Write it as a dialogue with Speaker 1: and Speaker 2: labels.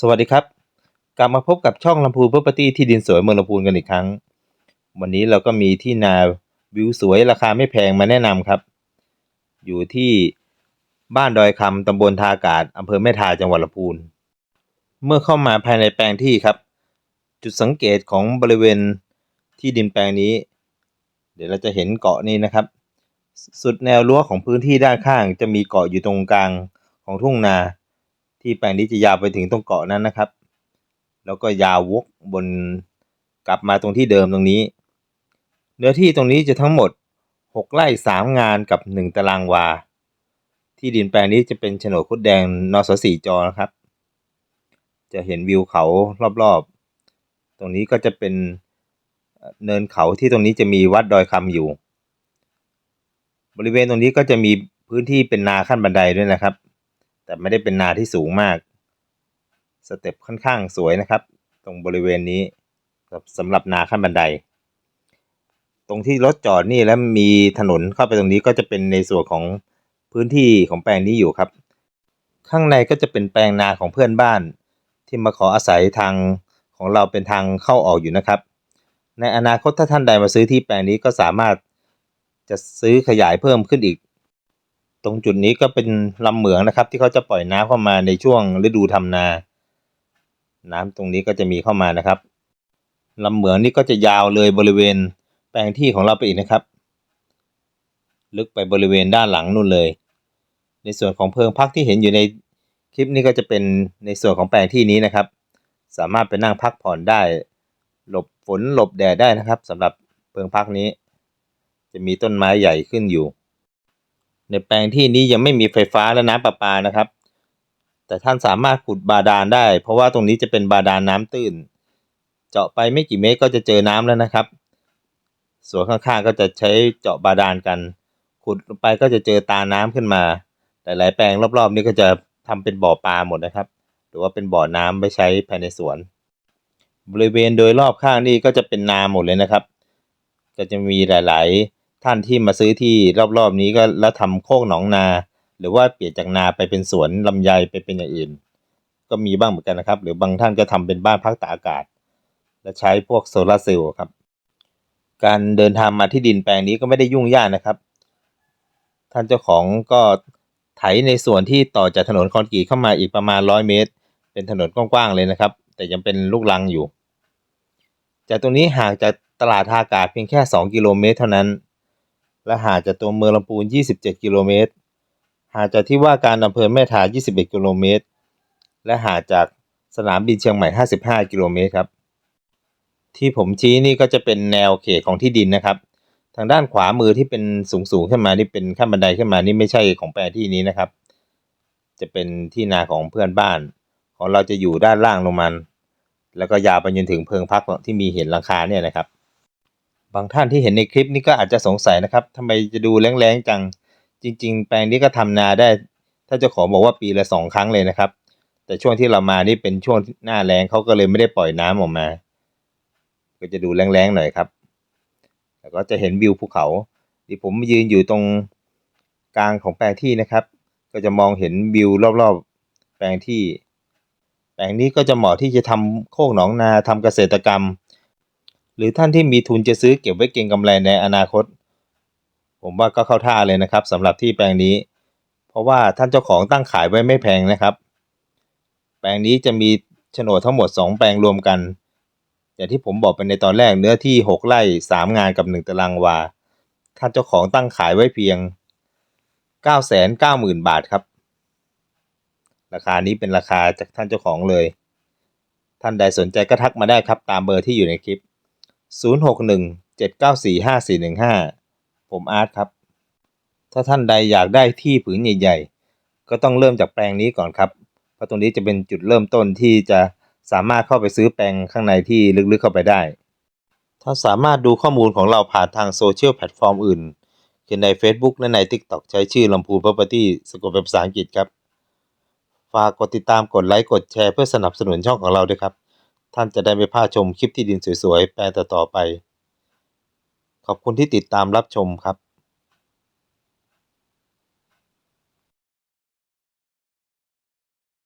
Speaker 1: สวัสดีครับ กลับมาพบกับช่องลำพูน Property ที่ดินสวยเมืองลำพูนกันอีกครั้ง วันนี้เราก็มีที่นาวิวสวยราคาไม่แพงมาแนะนำครับ อยู่ที่บ้านดอยคำตำบลทาอากาศอำเภอแม่ทาจังหวัดลำพูน เมื่อเข้ามาภายในแปลงที่ครับ จุดสังเกตของบริเวณที่ดินแปลงนี้ เดี๋ยวเราจะเห็นเกาะนี้นะครับ สุดแนวรั้วของพื้นที่ด้านข้าง จะมีเกาะอยู่ตรงกลางของทุ่งนา ที่แปลงนี้จะยาวไปถึงตรงเกาะนั้นนะครับ แล้วก็ยาววกบนกลับมาตรงที่เดิมตรงนี้ เนื้อที่ตรงนี้จะทั้งหมด 6ไร่3งานกับ 1 ตารางวา ที่ดินแปลงนี้จะเป็นโฉนดคุดแดงนสสีจอนะครับ จะเห็นวิวเขารอบๆ ตรงนี้ก็จะเป็นเนินเขาที่ตรงนี้จะมีวัดดอยคำอยู่ บริเวณตรงนี้ก็จะมีพื้นที่เป็นนาขั้นบันไดด้วยนะครับ แต่ไม่ได้เป็นนาที่สูงมาก สเต็ปค่อนข้างสวยนะครับ ตรงบริเวณนี้สำหรับนาขั้นบันได ตรงที่รถจอดนี่แล้วมีถนนเข้าไปตรงนี้ก็จะเป็นในส่วนของพื้นที่ของแปลงนี้อยู่ครับ ข้างในก็จะเป็นแปลงนาของเพื่อนบ้าน ที่มาขออาศัยทางของเราเป็นทางเข้าออกอยู่นะครับ ในอนาคตถ้าท่านใดมาซื้อที่แปลงนี้ก็สามารถจะซื้อขยายเพิ่มขึ้นอีก ตรงจุดนี้ก็เป็นลำเหมืองนะครับ ที่เขาจะปล่อยน้ำเข้ามาในช่วงฤดูทำนา น้ำตรงนี้ก็จะมีเข้ามานะครับลำเหมืองนี่ก็จะยาวเลยบริเวณแปลงที่ของเราไปอีกนะครับ ลึกไปบริเวณด้านหลังนู่นเลย ในส่วนของเพิงพักที่เห็นอยู่ในคลิปนี้ก็จะเป็นในส่วนของแปลงที่นี้นะครับ สามารถไปนั่งพักผ่อนได้ หลบฝนหลบแดดได้นะครับสำหรับเพิงพักนี้ จะมีต้นไม้ใหญ่ขึ้นอยู่ ในแปลงที่นี้ยังไม่มีไฟฟ้าและน้ำประปานะครับ แต่ท่านสามารถขุดบาดาลได้ เพราะว่าตรงนี้จะเป็นบาดาลน้ำตื้น เจาะไปไม่กี่เมตรก็จะเจอน้ำแล้วนะครับส่วนข้างๆก็จะใช้เจาะบาดาลกัน ขุดลงไปก็จะเจอตาน้ำขึ้นมา หลายๆแปลงรอบๆ นี้ก็จะทำเป็นบ่อปลาหมดนะครับ หรือว่าเป็นบ่อน้ำไว้ใช้ภายในสวน บริเวณโดยรอบข้างนี่ก็จะเป็นนาหมดเลยนะครับ ก็จะมีหลาย ๆ ท่านที่มาซื้อที่รอบๆนี้ก็แล้วทำโคกหนองนา หรือว่าเปลี่ยนจากนาไปเป็นสวนลำไยไปเป็นอย่างอื่น ก็มีบ้างเหมือนกันนะครับ หรือบางท่านก็ทำเป็นบ้านพักตากอากาศ และใช้พวกโซลาร์เซลล์ครับ การเดินทางมาที่ดินแปลงนี้ก็ไม่ได้ยุ่งยากนะครับ ท่านเจ้าของก็ไถในส่วนที่ต่อจากถนนคอนกรีตเข้ามาอีกประมาณร้อยเมตร เป็นถนนกว้างๆเลยนะครับ แต่ยังเป็นลูกรังอยู่ จากตรงนี้ห่างจากตลาดทาอากาศเพียงแค่ 2 กิโลเมตรเท่านั้น และห่างจากตัวเมืองลำพูน 27 กิโลเมตร ห่างจากที่ว่าการอำเภอแม่ทา21 กิโลเมตร และห่างจากสนามบินเชียงใหม่ 55 กิโลเมตรครับ ที่ผมชี้นี่ก็จะเป็นแนวเขตของที่ดินนะครับ ทางด้านขวามือที่เป็นสูงๆขึ้นมานี่เป็นขั้นบันไดขึ้นมานี่ไม่ใช่ของแปลที่นี้นะครับ จะเป็นที่นาของเพื่อนบ้าน ของเราจะอยู่ด้านล่างลงมาแล้วก็ยาวไปจนถึงเพิงพักที่มีเห็นหลังคาเนี่ยนะครับ บางท่านที่เห็นในคลิปนี้ก็อาจจะสงสัยนะครับทำไมจะดูแรงๆจัง จริง ๆ แปลงนี้ก็ทำนาได้ ถ้าเจ้าของบอกว่าปีละสองครั้งเลยนะครับ แต่ช่วงที่เรามานี่เป็นช่วงหน้าแรงเขาก็เลยไม่ได้ปล่อยน้ำออกมา ก็จะดูแรงๆหน่อยครับ แล้วก็จะเห็นวิวภูเขาที่ผมยืนอยู่ตรงกลางของแปลงที่นะครับ ก็จะมองเห็นวิวรอบๆ แปลงที่ แปลงนี้ก็จะเหมาะที่จะทำโคกหนองนาทำเกษตรกรรม หรือท่านที่มีทุนจะซื้อเก็บไว้เก็งกำไรในอนาคต ผมว่าก็เข้าท่าเลยนะครับสำหรับที่แปลงนี้ เพราะว่าท่านเจ้าของตั้งขายไว้ไม่แพงนะครับ แปลงนี้จะมีโฉนดทั้งหมด 2 แปลงรวมกัน อย่างที่ผมบอกไปในตอนแรกเนื้อที่ 6ไร่3 งานกับ 1 ตารางวา ท่านเจ้าของตั้งขายไว้เพียง 990,000 บาทครับ ราคานี้เป็นราคาจากท่านเจ้าของเลย ท่านใดสนใจก็ทักมาได้ครับตามเบอร์ที่อยู่ในคลิป 0617945415 ผมอาร์ตครับ ถ้าท่านใดอยากได้ที่ผืนใหญ่ ๆ ก็ต้องเริ่มจากแปลงนี้ก่อนครับ เพราะตรงนี้จะเป็นจุดเริ่มต้นที่จะสามารถเข้าไปซื้อแปลงข้างในที่ลึกๆเข้าไปได้ ถ้าสามารถดูข้อมูลของเราผ่านทางโซเชียลแพลตฟอร์มอื่นเช่นใน Facebook และใน TikTok ใช้ชื่อลำพูน Property สะกดเป็นภาษาอังกฤษครับ ฝากกดติดตามกดไลค์ กดแชร์เพื่อสนับสนุนช่องของเราด้วยครับ ท่านจะได้ไม่พลาดชมคลิปที่ดินสวยๆ แปลงต่อๆไป ขอบคุณที่ติดตามรับชมครับ